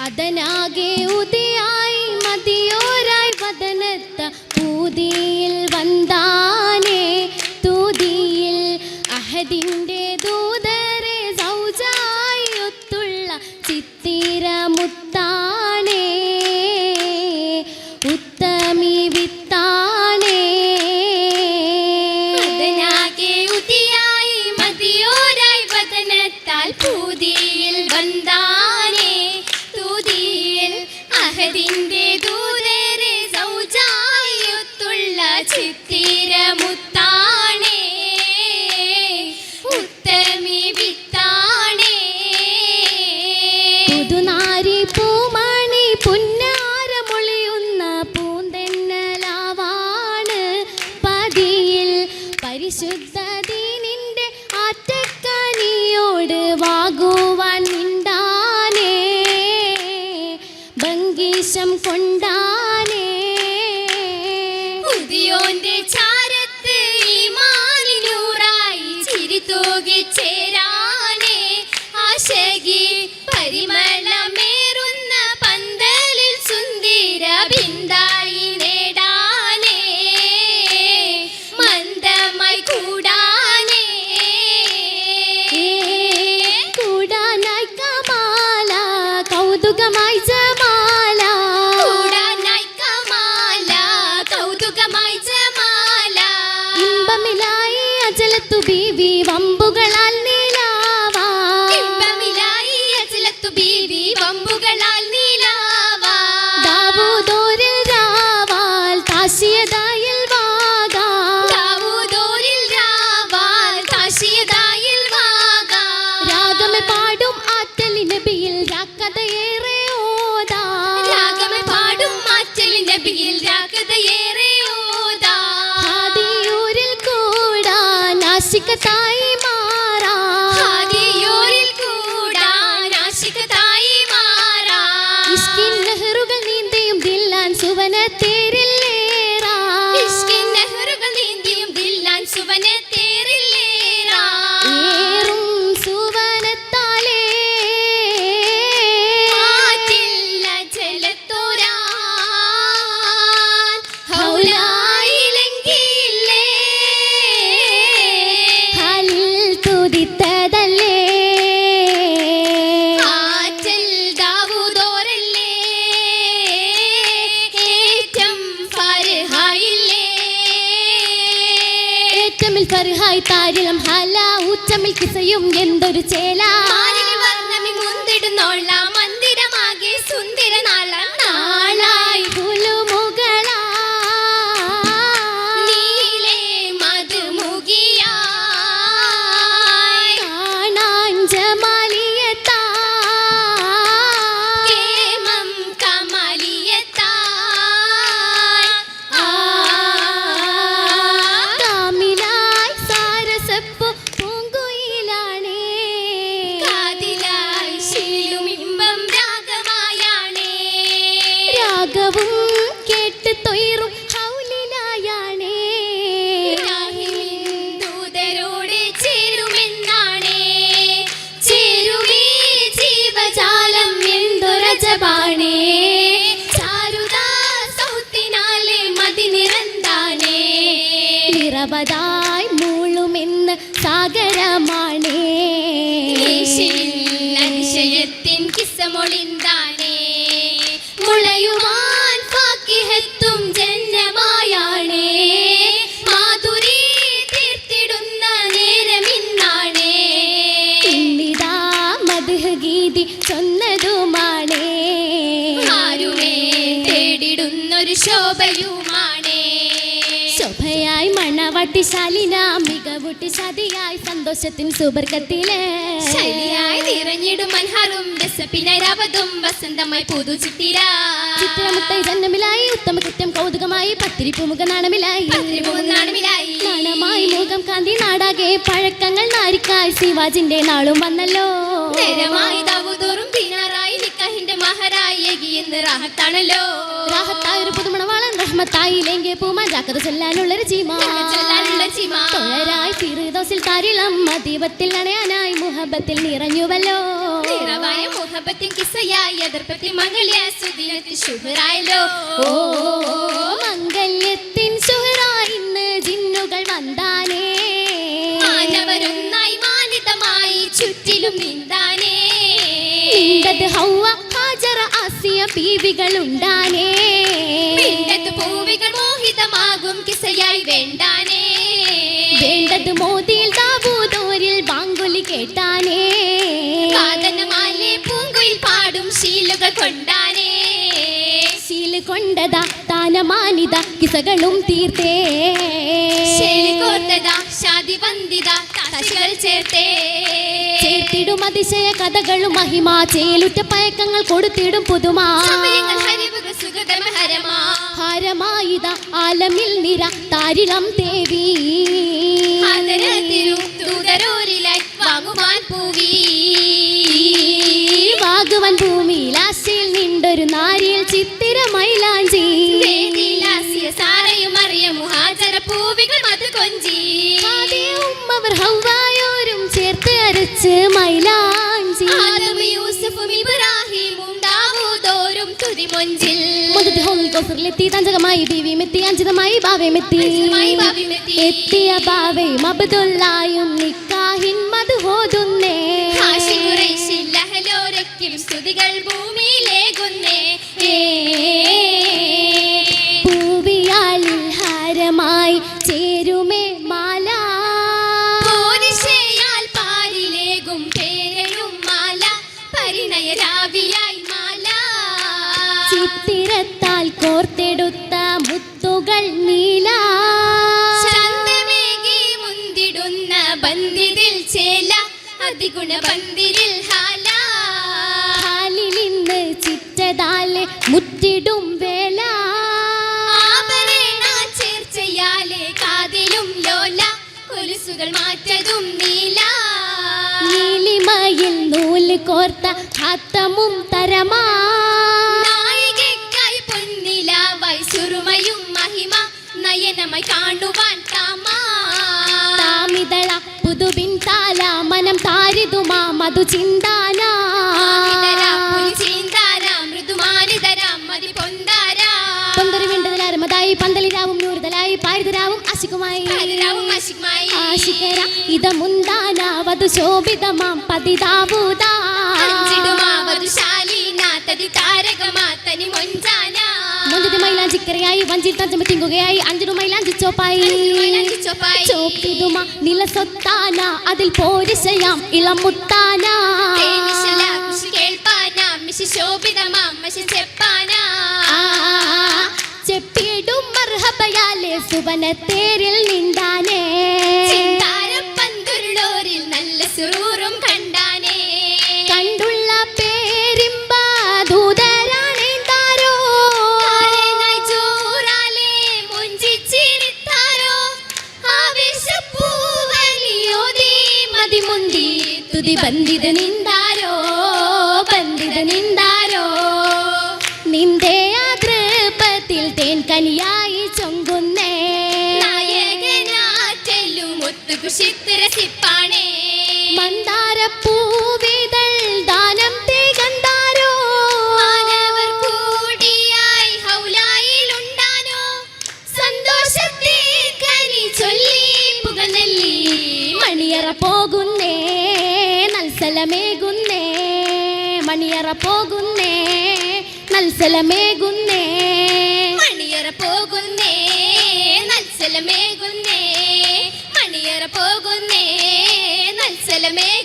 അതനാകെ ഉദിയായി മതിയോരായി വതനത്ത പൂതിയിൽ ചിത്തിരമുത്താണേ ഉത്തമി വിത്താണേ പുതുനാരി പൂമണി പുന്നാരമൊളിയുന്ന പൂന്തെന്നലാവാണ് പതിയിൽ പരിശുദ്ധ തൂകിച്ചേരാ. तेरे ഉച്ചമിൽ കറുഹായി താരിളം ഹല ഉച്ചമിൽ കിസയും എന്തൊരു ചേല. മുന്തിടുന്നോള മന്ദിരമാകെ സുന്ദരനാളാം. സാഗരമാ പാട്ടി ശാലിന മികവുട്ടി സതിയായി സന്തോഷത്തിൻ സുബർക്കത്തിലെ ശലിയായി നിറഞ്ഞിടും മൻഹാറും രസപ്പിനായി രാവതും വസന്തമായി പുതു ചിത്തിരാ ചിത്രമുത്തായി ജന്മമിലായി ഉത്തമ കൃത്യം കൗതുകമായി പത്തിരിപ്പ് മുഖ നാണമിലായി. നാണമായി മുഖം കാന്തി നാടാകെ പഴക്കങ്ങൾ നാരിക്കായി ശിവാജിന്റെ നാളും വന്നല്ലോ. നേരമായി മഹറായി എകിയെന്ന് റാഹത്താണല്ലോ രാഹത്തായ ഒരു പുതുമണവാളൻ റഹ്മത്തായില്ലെങ്കിൽ പൂമാൻ ജാക്കത ചൊല്ലാനുള്ളൊരു ചീമാ. ചൊല്ലാനുള്ള ചിമ. തൊഴരായി ഫിറുദോസിൽ താരിളം ദീപത്തിൽ അണയാനായി മുഹബത്തിൽ നിറഞ്ഞുവല്ലോ. നിറവായ മുഹബത്തിൻ കിസയായി എതിർപ്പത്തി മംഗല്യ സുദിനത്തിൽ ശുഭറായല്ലോ ഓ മംഗല്യത്തിൻ ഇന്ന് ജിന്നുകൾ വന്താനേ മാനവരൊന്നായി മാനിതമായി ചുറ്റിലും നീന്താനേ. ഹൗവ ഹാജറ ആസിയ ബീവികൾ ഉണ്ടാനേ പിണ്ടത്ത് പൂവികൾ മോഹിതമാകും കിസയായി വേണ്ടാനേ. വേണ്ടത് മോദിയിൽ ദാവൂദോരിൽ ബാങ്കുലി കേട്ടാനേ. കാതനമാലെ പൂങ്കുയിൽ പാടും ശീലുകൾ കൊണ്ടാനേ. ശീൽ കൊണ്ടതാ താനമാനിത കിസകളും തീർത്തേ. ശൈലി കോർത്തതാ ശാതി വന്ദിത കാശികൾ ചേർത്തേ. ചേർത്തിടും അതിശയ കഥകളും മഹിമ. ചേലുറ്റ പയക്കങ്ങൾ കൊടുത്തിടും പുതുമ. ഹാരമായിത ആലമിൽ നിര താരിളം ദേവി അരച്ച് മൈലാഞ്ചി. യൂസഫും ഇബ്രാഹിമും ദാവൂദോരും തുതിമൊഞ്ചിൽ. തഞ്ചകമായി ബീവിമെത്തി അഞ്ചിതമായി. എത്തിയ ബാവയും അബ്ദുള്ളായും നിക്കാഹിൻ ചിറ്റതാലെ മുറ്റിടും വേല. ആഭരണ ചേർച്ചയാലെ കാതിലും ലോല. കൊലുസുകൾ മാറ്റതും നീല. നീലിമയിൽ നൂൽ കോർത്ത ഹത്തമും തരമാ. ചിന്താനാ പൊന്തൊരു വിണ്ടതിലാരമതായി പന്തലിരാവും നൂറുതലായി പാരിതരാവും അശികുമായി ആശികര ഇത മുന്താന വധു ശോഭിതമാം പതിതാവൂതാ മുഞ്ചതി മൈലാഞ്ചിക്കരയായി വഞ്ചിൽ തഞ്ചമ തിങ്ങുകയായി അഞ്ചിടു മൈലാഞ്ചി ചോപ്പായി. ചോപ്പിതുമ നിലസൊത്താന അതിൽ പോരിശയാം ഇളം മുത്താന ചെപ്പിടും മർഹബയാലെ തേരിൽ നിന്താനേ മതിമുന്തി തുതി ബന്ധിത നിന്താരോ ബന്ധിത നിന്താരോ നിന്റെ ആതൃപ്പത്തിൽ തേൻ കനിയായി ചൊങ്കുന്നേ. നായകനാറ്റലും ഒത്തുകുഷിത്തിരസിപ്പാണേ നൽസലമേകുന്നേ മണിയറ പോകുന്നേ നൽസലമേകുന്നേ മണിയറ പോകുന്നേ നൽസലമേകുന്നേ മണിയറ പോകുന്നേ നത്സലമേകുന്നേ